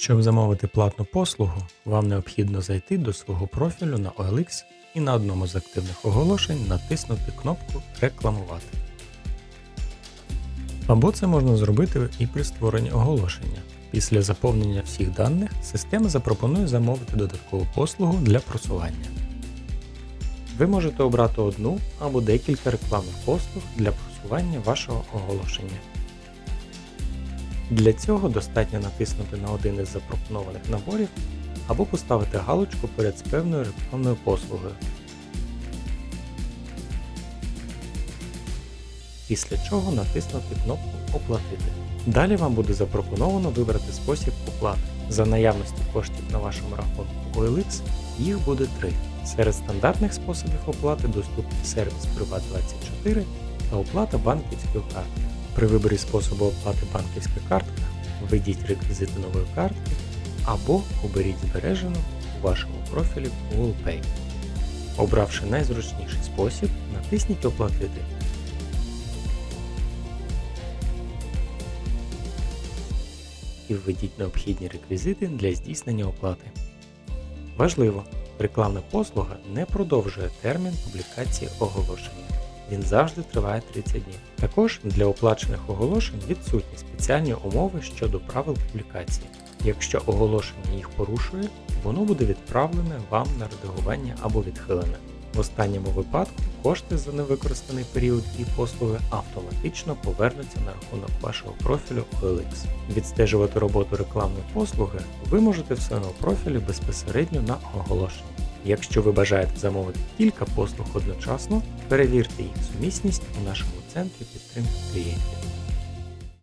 Щоб замовити платну послугу, вам необхідно зайти до свого профілю на OLX і на одному з активних оголошень натиснути кнопку Рекламувати. Або це можна зробити і при створенні оголошення. Після заповнення всіх даних система запропонує замовити додаткову послугу для просування. Ви можете обрати одну або декілька рекламних послуг для просування вашого оголошення. Для цього достатньо натиснути на один із запропонованих наборів або поставити галочку перед з певною рекламною послугою. Після чого натиснути кнопку Оплатити. Далі вам буде запропоновано вибрати спосіб оплати. За наявності коштів на вашому рахунку OLX їх буде три. Серед стандартних способів оплати доступні сервіс Privat24 та оплата банківською карткою. При виборі способу оплати банківська картка введіть реквізити нової картки або оберіть збережену у вашому профілі Google Pay. Обравши найзручніший спосіб, натисніть Оплатити. І введіть необхідні реквізити для здійснення оплати. Важливо! Рекламна послуга не продовжує термін публікації оголошення. Він завжди триває 30 днів. Також для оплачених оголошень відсутні спеціальні умови щодо правил публікації. Якщо оголошення їх порушує, воно буде відправлене вам на редагування або відхилене. В останньому випадку кошти за невикористаний період і послуги автоматично повернуться на рахунок вашого профілю OLX. Відстежувати роботу рекламної послуги ви можете в своєму профілі безпосередньо на оголошенні. Якщо ви бажаєте замовити кілька послуг одночасно, перевірте їх сумісність у нашому центрі підтримки клієнтів.